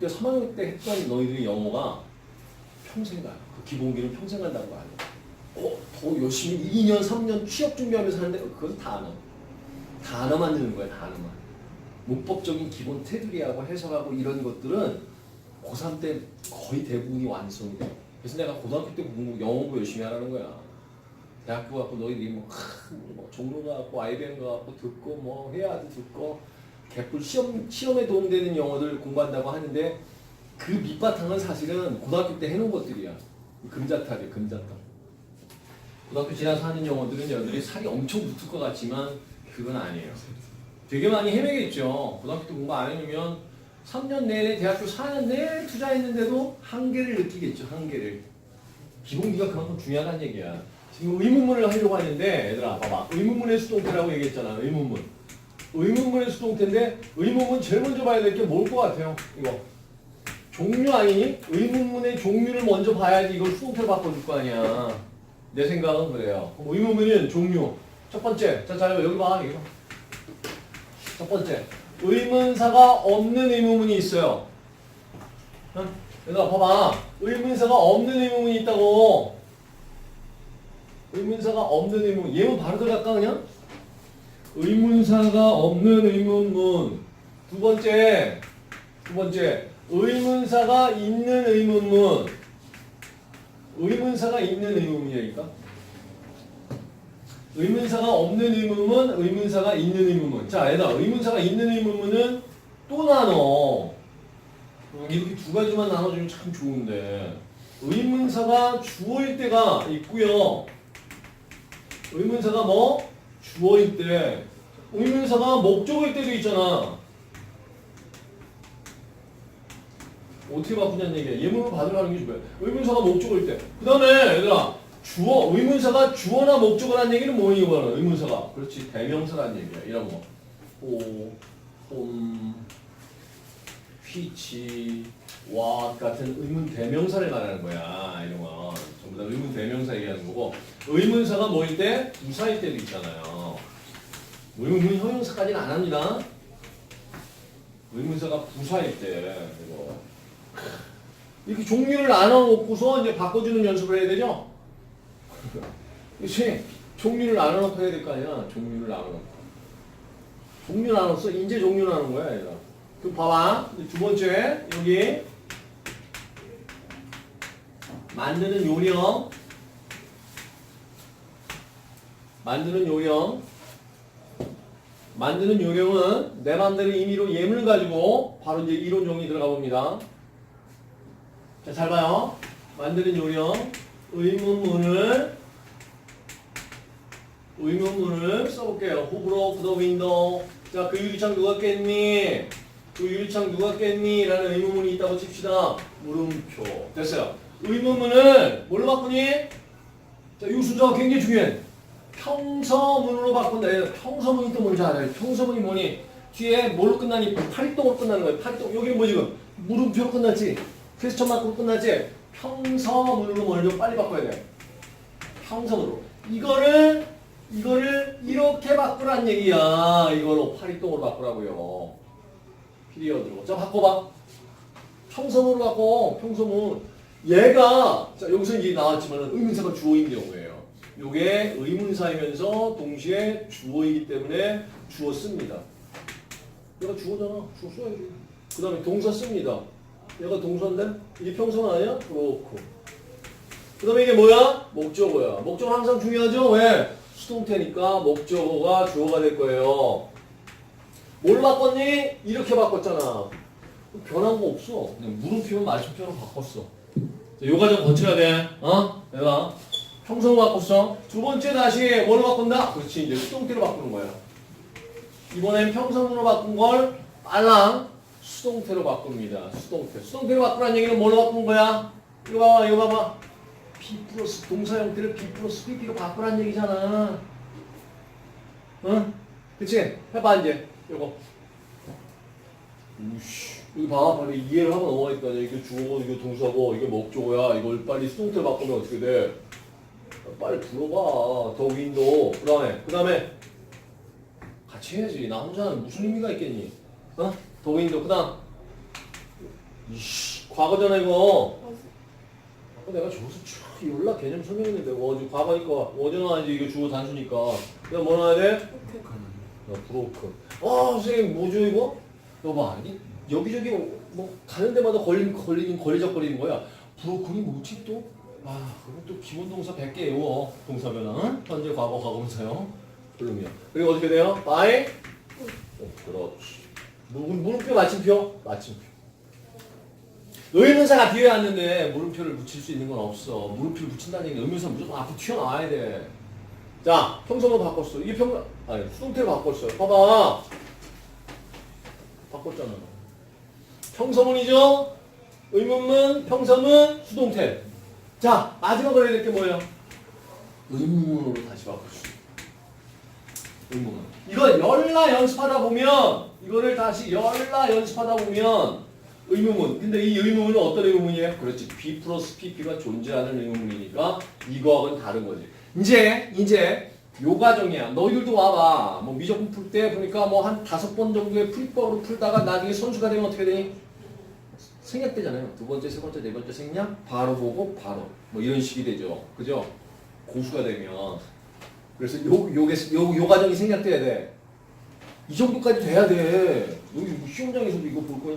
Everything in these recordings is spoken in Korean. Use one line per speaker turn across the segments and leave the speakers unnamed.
근데 3학년 때 했던 너희들이 영어가 평생 가요. 그 기본기는 평생 간다고 봐요. 어, 더 열심히 2년, 3년 취업 준비하면서 하는데 그건 단어. 단어만 넣는 거야, 단어만. 문법적인 기본 테두리하고 해석하고 이런 것들은 고3 때 거의 대부분이 완성이 돼. 그래서 내가 고등학교 때 공부, 영어 공부 열심히 하라는 거야. 대학교 가고 너희들이 뭐, 크, 뭐 종로 가고 아이비엠 가고 듣고 뭐 해야 돼 듣고 개뿔 시험 시험에 도움되는 영어들 공부한다고 하는데 그 밑바탕은 사실은 고등학교 때 해놓은 것들이야. 금자탑이야 금자탑. 고등학교 지나서 하는 영어들은 여러분들이 살이 엄청 붙을 것 같지만 그건 아니에요. 되게 많이 헤매겠죠. 고등학교 때 공부 안 해놓으면 3년 내내 대학교 4년 내내 투자했는데도 한계를 느끼겠죠. 한계를. 기본기가 그만큼 중요하다는 얘기야. 지금 의문문을 하려고 하는데 얘들아 봐봐. 의문문의 수동태라고 얘기했잖아. 의문문. 의문문의 수동태인데 의문문 제일 먼저 봐야 될 게 뭘 것 같아요? 이거. 종류 아니니? 의문문의 종류를 먼저 봐야지 이걸 수동태로 바꿔줄 거 아니야. 내 생각은 그래요. 의문문은 종류. 첫 번째. 자, 자, 여기 봐. 여기 봐. 첫 번째. 의문사가 없는 의문문이 있어요. 응? 얘들아, 봐봐. 의문사가 없는 의문문이 있다고. 의문사가 없는 의문문. 얘는 바로 들어갈까, 그냥? 의문사가 없는 의문문. 두 번째. 두 번째. 의문사가 있는 의문문. 의문사가 있는 의문문이니까. 의문사가 없는 의문문, 의문사가 있는 의문문. 자, 얘들아, 의문사가 있는 의문문은 또 나눠. 이렇게 두 가지만 나눠주면 참 좋은데. 의문사가 주어일 때가 있고요. 의문사가 뭐? 주어일 때. 의문사가 목적일 때도 있잖아. 어떻게 바꾸냐는 얘기야. 예문을 받으라는 게 뭐야? 의문사가 목적일 때. 그 다음에 얘들아 주어 의문사가 주어나 목적을 한 얘기는 뭐니 이거는 의문사가 그렇지 대명사라는 얘기야. 이런 거. 오, 홈, 휘치, 와 같은 의문 대명사를 말하는 거야. 이런 거 전부 다 의문 대명사 얘기하는 거고 의문사가 뭐일 때 부사일 때도 있잖아요. 의문문 형용사까지는 안 합니다. 의문사가 부사일 때 이거 이렇게 종류를 나눠놓고서 이제 바꿔주는 연습을 해야 되죠? 그치? 종류를 나눠놓고 해야 될 거 아니야? 종류를 나눠놓고. 종류 나눴어? 이제 종류 나눈 거야, 얘가. 그럼 봐봐. 두 번째, 여기. 만드는 요령. 만드는 요령. 만드는 요령은 내 맘대로 임의로 예문을 가지고 바로 이제 이론 정리 들어가 봅니다. 자, 잘 봐요. 만드는 요령. 의문문을 의문문을 써볼게요. Who broke the window? 자, 그 유리창 누가 깼니? 그 유리창 누가 깼니? 라는 의문문이 있다고 칩시다. 물음표. 됐어요. 의문문을 뭘로 바꾸니? 자, 이 순서가 굉장히 중요해. 평서문으로 바꾼다. 얘 평서문이 또 뭔지 알아요? 평서문이 뭐니? 뒤에 뭘로 끝나니? 파리똥으로 끝나는 거예요. 파리똥. 여기는 뭐 지금? 물음표로 끝났지? 퀘스천 마크로 끝났지? 평서문으로 먼저 빨리 바꿔야 돼. 평서문으로. 이거를 이거를 이렇게 바꾸란 얘기야. 이걸로 파리똥으로 바꾸라고요. 피리어드로. 자, 바꿔봐. 평서문으로 바꿔. 평서문. 얘가 자 여기서 이제 나왔지만 의문사가 주어인 경우예요. 요게 의문사이면서 동시에 주어이기 때문에 주어 씁니다. 얘가 주어잖아. 주어 써야지. 그 다음에 동사 씁니다. 얘가 동사인데 이게 평서문 아니야? 그렇고. 그 다음에 이게 뭐야? 목적어야. 목적어 항상 중요하죠? 왜? 수동태니까 목적어가 주어가 될 거예요. 뭘 바꿨니? 이렇게 바꿨잖아. 변한 거 없어. 그냥 물음표면 말씀표로 바꿨어. 자, 요 과정 거쳐야 돼. 어? 내가 평소로 바꿨어. 두 번째 다시 뭘 바꾼다? 그렇지. 이제 수동태로 바꾸는 거야. 이번엔 평성으로 바꾼 걸 빨랑 수동태로 바꿉니다. 수동태. 수동태로 바꾸라는 얘기는 뭘로 바꾼 거야? 이거 봐봐, 이거 봐봐. B 플러스 동사 형태를 B 플러스 BP로 바꾸라는 얘기잖아. 응? 그치? 해봐, 이제. 요거. 우씨. 여기 봐. 빨리 이해를 하고 넘어가니까. 이게 주어고, 이게 동사고, 이게 목적어야. 이걸 빨리 수동태로 바꾸면 어떻게 돼? 빨리 불러봐. 더 윈도우. 그 다음에, 그 다음에. 같이 해야지. 나 혼자는 무슨 의미가 있겠니? 어? 더 윈도우. 그 다음. 이씨, 과거잖아 이거. 아까 내가 저기서 쭉 연락 개념 설명했는데 워즈 과거니까 워즈는 아니지 이거 주어 단수니까. 그냥 뭐 넣어야 돼? 야, 브로큰. 아, 선생님, 뭐죠, 이거? 여봐, 이 여기저기 뭐 가는 데마다 걸린, 걸리긴 걸리적거리는 거야. 브로큰이 뭐지 또? 아, 그럼 또 기본 동사 100개 외워. 동사. 응? 현재, 과거, 과거면서요. 그럼요. 그리고 어떻게 돼요? by? 어, 그렇지. 물- 물음표, 마침표? 마침표. 의문사가 뒤에 왔는데 물음표를 붙일 수 있는 건 없어. 물음표를 붙인다는 얘기는 의문사 무조건 앞으로 튀어나와야 돼. 자, 평성을 바꿨어. 이게 평, 아니, 수동태를 바꿨어요. 봐봐. 바꿨잖아. 평서문이죠? 의문문, 평서문, 수동태. 자, 마지막으로 해야 될 게 뭐예요? 의문문으로 다시 있어. 의문문. 이거 열라 연습하다 보면, 이거를 다시 열라 연습하다 보면, 의문문. 근데 이 의문문은 어떤 의문문이에요? 그렇지. B 플러스 PP가 존재하는 의문문이니까 이거하고는 다른 거지. 이제, 이제, 요 과정이야. 너희들도 와봐. 뭐 미적분 풀 때 보니까 뭐 한 다섯 번 정도의 풀법으로 풀다가 나중에 선수가 되면 어떻게 되니? 생략되잖아요. 두 번째, 세 번째, 네 번째 생략, 바로 보고 바로. 뭐 이런 식이 되죠. 그죠? 고수가 되면. 그래서 요, 요게, 요, 요 과정이 생략돼야 돼. 이 정도까지 돼야 돼. 여기 시험장에서도 이거 볼 거야.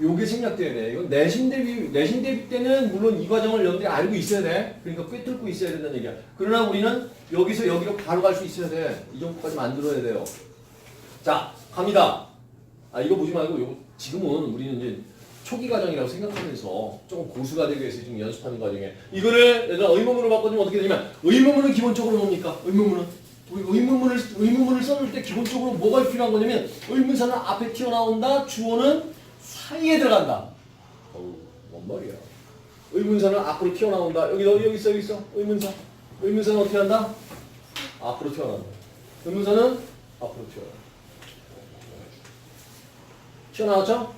요게 생략돼야 돼. 이건 내신 대비, 내신 대비 때는 물론 이 과정을 여러분들이 알고 있어야 돼. 그러니까 꿰뚫고 있어야 된다는 얘기야. 그러나 우리는 여기서 여기로 바로 갈 수 있어야 돼. 이 정도까지 만들어야 돼요. 자, 갑니다. 아, 이거 보지 말고, 요, 지금은 우리는 이제 초기 과정이라고 생각하면서 조금 고수가 되기 위해서 지금 연습하는 과정에 이거를 얘들아 의문문으로 바꿔주면 어떻게 되냐면 의문문은 기본적으로 뭡니까? 의문문은 의문문을 의문문을 써줄 때 기본적으로 뭐가 필요한 거냐면 의문사는 앞에 튀어나온다 주어는 사이에 들어간다. 어우, 뭔 말이야? 의문사는 앞으로 튀어나온다. 여기 여기 있어 여기 있어 의문사. 의문사는 어떻게 한다? 앞으로 튀어나온다. 의문사는 앞으로 튀어나. 튀어나왔죠?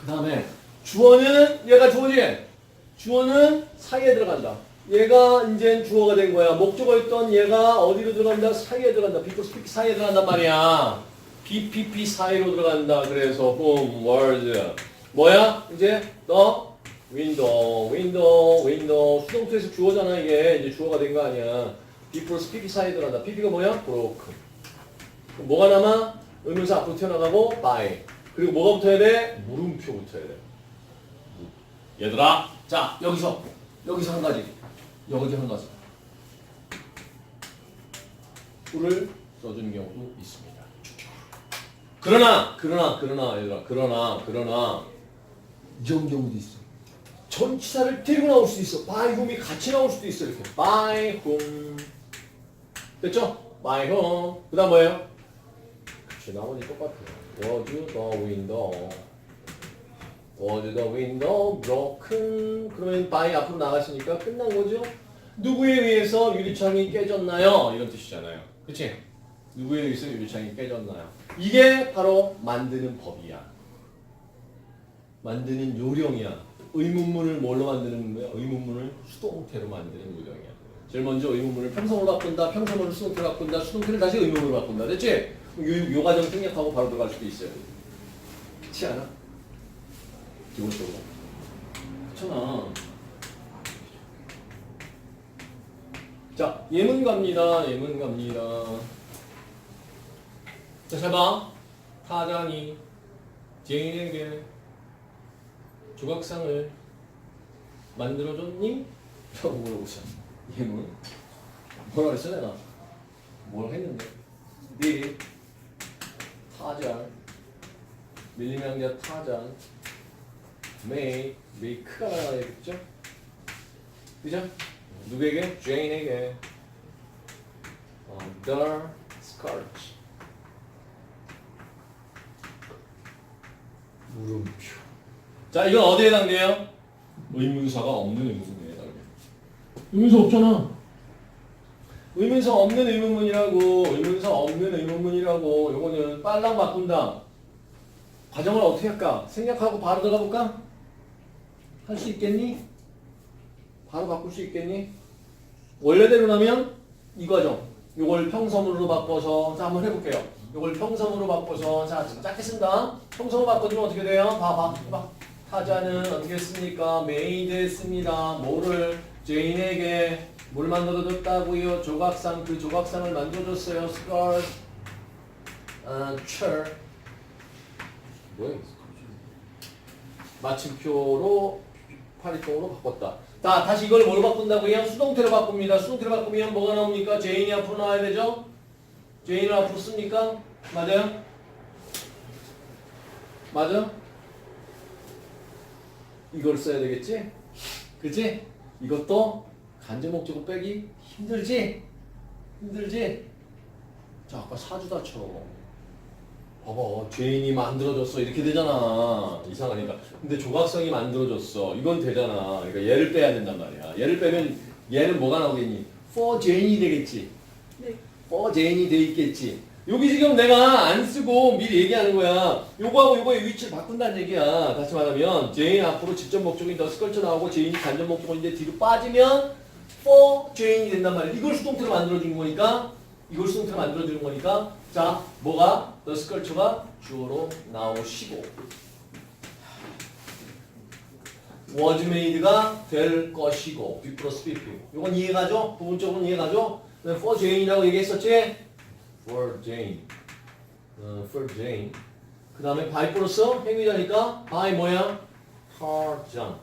그 다음에 주어는 얘가 주어지. 주어는 사이에 들어간다. 얘가 이제 주어가 된 거야. 목적어였던 얘가 어디로 들어간다? 사이에 들어간다. 비코 스피크 사이에 들어간단 말이야. BPP 사이로 들어간다. 그래서 boom, words. 뭐야? 이제 너 윈도우, 윈도우, 윈도우. 수동태에서 주어잖아 이게. 이제 주어가 된 거 아니야. B 플러스 PP 사이에 들어간다. PP가 뭐야? broken. 그럼 뭐가 남아? 의문사 앞으로 튀어나가고 by. 그리고 뭐가 붙어야 돼? 물음표 붙어야 돼. 얘들아, 자 여기서 여기서 한 가지, 여기 한 가지. 꿀을 써주는 경우도 있습니다. 그러나, 그러나, 그러나, 얘들아, 그러나, 그러나 이런 경우도 있어. 전치사를 데리고 나올 수 있어. by whom이 같이 나올 수도 있어. 이렇게 by whom 됐죠? by whom. 그다음 뭐예요? 그치, 나머지 똑같아요. Was the window? Was the window broken? 그러면 by 앞으로 나갔으니까 끝난 거죠? 누구에 의해서 유리창이 깨졌나요? 이런 뜻이잖아요. 그치? 누구에 의해서 유리창이 깨졌나요? 이게 바로 만드는 법이야. 만드는 요령이야. 의문문을 뭘로 만드는 거야? 의문문을 수동태로 만드는 요령이야. 제일 먼저 의문문을 평성으로 바꾼다, 평성문을 수동태로 바꾼다, 수동태를 다시 의문문으로 바꾼다. 됐지? 요, 요 과정 생략하고 바로 들어갈 수도 있어요. 그렇지 않아? 기본적으로. 그렇잖아. 자, 예문 갑니다. 예문 갑니다. 자, 잘 봐. 타장이 제인에게 조각상을 만들어줬니? 라고 물어보자. 예문. 뭐라 그랬어, 내가? 뭘 했는데? 네 타잔 밀리명자 타잔 메이 메이크가 나가야겠죠? 그죠? 누구에게? 제인에게 어, The Scourge 물음표 자 이건 어디에 해당돼요? 의문사가 없는 의문문에 해당돼요 의문사 없잖아 의문사 없는 의문문이라고 의문사 없는 의문문이라고 요거는 빨랑 바꾼다 과정을 어떻게 할까? 생략하고 바로 들어가 볼까? 할 수 있겠니? 바로 바꿀 수 있겠니? 원래대로라면 이 과정 요걸 평서문으로 바꿔서 자 한번 해볼게요 요걸 평서문으로 바꿔서 자 짧게 쓴다 평서문 바꿔주면 어떻게 돼요? 봐봐 해봐 타자는 어떻게 했습니까? made 했습니다. 뭐를 제인에게 뭘 만들어줬다고요? 조각상 그 조각상을 만들어줬어요. skirt, 어, chair. 뭐야? 마침표로 파리통으로 바꿨다. 자, 다시 이걸 뭐로 바꾼다고요? 수동태로 바꿉니다. 수동태로 바꾸면 뭐가 나옵니까? 제인이 앞으로 나와야 되죠? 제인을 앞으로 씁니까? 맞아요? 맞아? 이걸 써야 되겠지? 그치? 이것도 간접 목적어 빼기 힘들지? 힘들지? 자, 아까 사주다처럼. 봐봐, 죄인이 만들어줬어. 이렇게 되잖아. 이상하니까. 근데 조각성이 만들어줬어. 이건 되잖아. 그러니까 얘를 빼야 된단 말이야. 얘를 빼면 얘는 뭐가 나오겠니? for 죄인이 되겠지.
네.
for 죄인이 돼 있겠지. 여기 지금 내가 안 쓰고 미리 얘기하는 거야. 요거하고 요거의 위치를 바꾼다는 얘기야. 다시 말하면 죄인 앞으로 직접 목적인 더 스컬처 나오고 죄인이 간접 목적어인데 뒤로 빠지면 for 죄인이 된단 말이야. 이걸 수동태로 만들어준 거니까 이걸 수동태로 만들어주는 거니까 자 뭐가 the sculpture가 주어로 나오시고 was made가 될 것이고 B 플러스 BP 이건 이해가죠? 부분적으로 이해가죠? 네, for Jane이라고 얘기했었지? For Jane 어, for Jane 그 다음에 by 플러스 행위자니까 by 뭐야? tarjan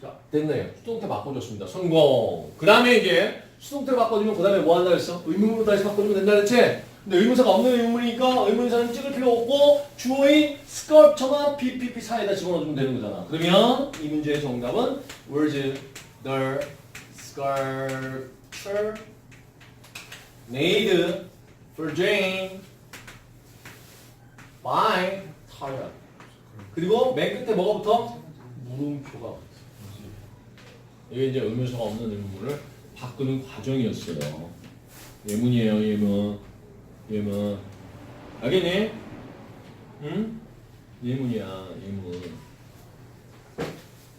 자 됐네요 수동태 바꿔줬습니다 성공 그 다음에 이제 수동태로 바꿔주면 그 다음에 뭐 한다 했어? 의문으로 다시 바꿔주면 된다 그랬지? 근데 의문사가 없는 의문이니까 의문사는 찍을 필요 없고 주어인 sculpture만 PPP 사이에다 집어넣어주면 되는 거잖아. 그러면 이 문제의 정답은 was the sculpture made for Jane by Tara. 그리고 맨 끝에 뭐가 붙어? 물음표가 붙어. 이게 이제 의문사가 없는 의문을 바꾸는 과정이었어요. 예문이에요, 예문. 예문. 알겠니? 응? 예문이야, 예문.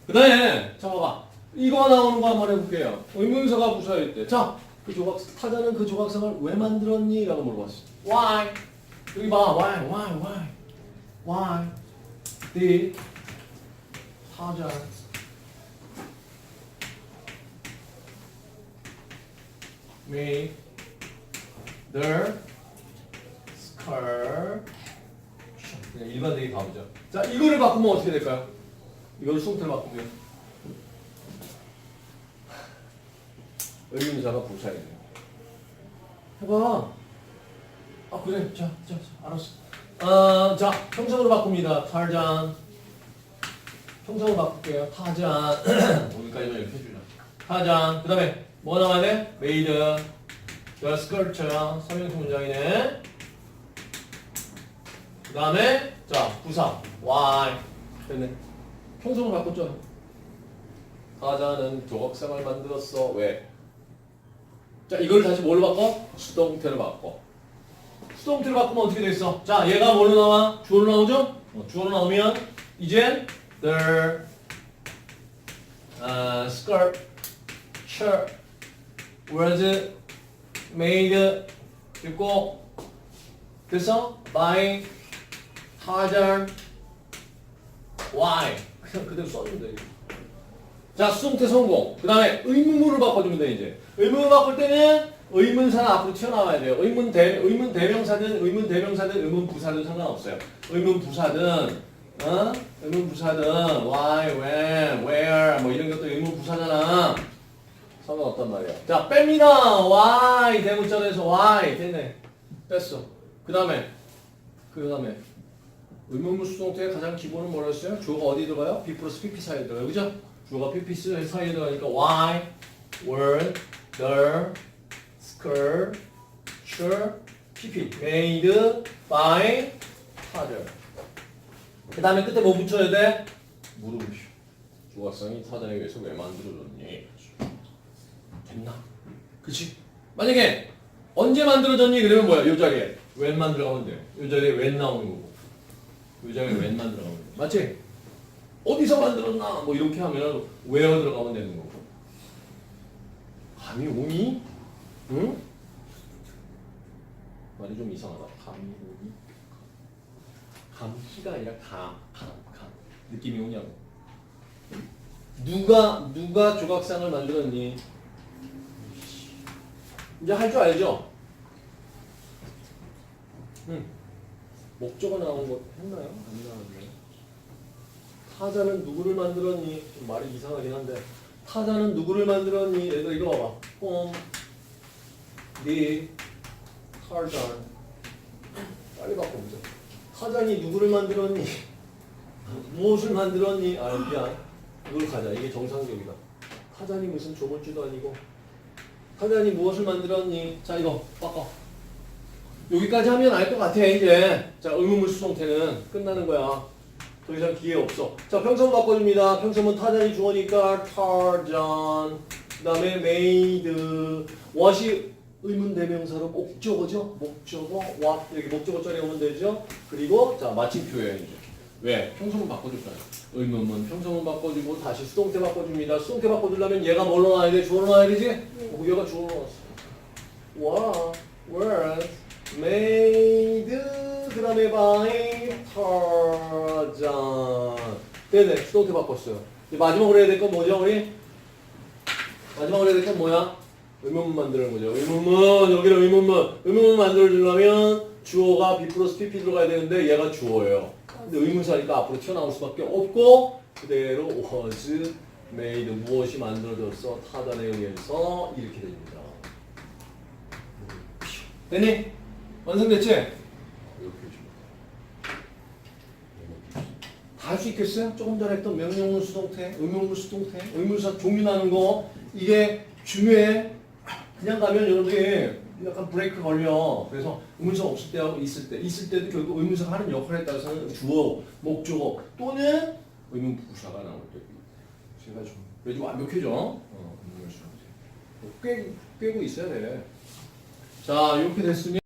그 다음에, 자, 봐봐. 이거 나오는 거 한번 해볼게요. 의문사가 부사일 때. 자, 그 조각, 타자는 그 조각상을 왜 만들었니? 라고 물어봤어. Why? 여기 봐. Why, why, why? Why? did 타자 make the sculpture 그냥 일반적인 가보죠. 자, 이거를 바꾸면 어떻게 될까요? 이걸 수동태로 바꾸면 의문사가 부사예요. 해봐. 아 그래, 자, 자, 자, 알았어. 아, 자, 평성으로 바꿉니다. 타잔. 평성으로 바꿀게요. 타잔. 오늘까지만 이렇게 해주자. 타잔. 그 다음에 뭐 나와야 돼? 메이드. The sculpture. 삼형식 문장이네. 그 다음에 자 부사 why 됐네 평성을 바꿨죠 사자는 조각상을 만들었어 왜? 자 이걸 다시 뭘로 바꿔? 수동태로 바꿔 수동태로 바꾸면 어떻게 되겠어? 자 얘가 뭘로 나와? 주어로 나오죠? 어, 주어로 나오면 이제 the uh, sculpture was made 그리고 그래서 by 타잔 why 그냥 그대로 써주면 돼. 자 수동태 성공. 그 다음에 의문문을 바꿔주면 돼 이제. 의문을 바꿀 때는 의문사는 앞으로 튀어나와야 돼요. 의문 대 의문 대명사든 의문 대명사든 의문 부사든 상관없어요. 의문 부사든 어 의문 부사든 why, when, where 뭐 이런 것도 의문 부사잖아. 상관없단 말이야. 자 뺍니다. why 대문자에서 why 됐네. 뺐어. 그 다음에 그 다음에 의문문 수동태의 가장 기본은 뭐였어요? 주어가 어디 들어가요? B 플러스 PP 사이에 들어가요. 그죠? 주어가 PP 사이에 들어가니까 why, were, the, sculpture, PP made by father. 그 다음에 끝에 뭐 붙여야 돼? 물음표. 조각상이 사전에 의해서 왜 만들어졌니? 됐나? 그치? 만약에 언제 만들어졌니? 그러면 뭐야? 요 자리에 when 만들어가면 돼. 요 자리에 when 나오는 거고. 요 자리에 when 만들어가면 돼. 맞지? 어디서 만들었나? 뭐 이렇게 하면 where 들어가면 되는 거고. 감이 오니? 응? 말이 좀 이상하다. 감이 오니? 감기가 아니라 감, 감, 감. 느낌이 오냐고. 누가 누가 조각상을 만들었니? 이제 할 줄 알죠? 응. 목적어 나온 거 했나요? 안 나왔나요? 타자는 누구를 만들었니? 좀 말이 이상하긴 한데 타자는 누구를 만들었니? 얘들 이거 봐봐. 꼼, 니, 타잔. 빨리 바꿔보자. 타잔이 누구를 만들었니? 무엇을 만들었니? 아 미안. 이걸 가자. 이게 정상적이다. 타잔이 무슨 조물주도 아니고 타잔이 무엇을 만들었니? 자 이거 바꿔. 여기까지 하면 알 것 같아 이제. 자 의문문 수동태는 끝나는 거야. 더 이상 기회 없어. 자 평선 바꿔줍니다. 평선은 타잔이 주어니까 타잔. 그 다음에 made. what이 의문 대명사로 목적어죠. 목적어 what 여기 목적어 자리에 오면 되죠. 그리고 자 마침표예요 이제. 왜? 평소문 바꿔줬잖아요. 의문문 평소문 바꿔주고 다시 수동태 바꿔줍니다. 수동태 바꿔주려면 얘가 뭘로 나와야 돼? 주어로 나와야 되지? 어, 얘가 주어로 나왔어. 와, was made 그 다음에 by 타잔 네네 수동태 바꿨어요. 이제 마지막으로 해야 될 건 뭐죠 우리? 마지막으로 해야 될 건 뭐야? 의문문 만드는 거죠. 의문문 여기는 의문문 의문문 만들어주려면 주어가 B 플러스 PP 들어가야 되는데 얘가 주어예요. 근데 의문사니까 앞으로 튀어나올 수밖에 없고 그대로 was made 무엇이 만들어졌어 타단에 의해서 이렇게 됩니다. 됐니? 완성됐지? 이렇게 다할수 있겠어요? 조금 전에 했던 명령문 수동태, 의문문 수동태, 의문사 종류 나는 거 이게 중요해. 그냥 가면 여러분들이 약간 브레이크 걸려. 그래서 의문사 없을 때하고 있을 때, 있을 때도 결국 의문사가 하는 역할에 따라서는 주어, 목적어 또는 의문 부사가 나올 때. 제가 좀 요즘 완벽해져. 어. 꽤, 꿰고 있어야 돼. 자, 이렇게 됐으면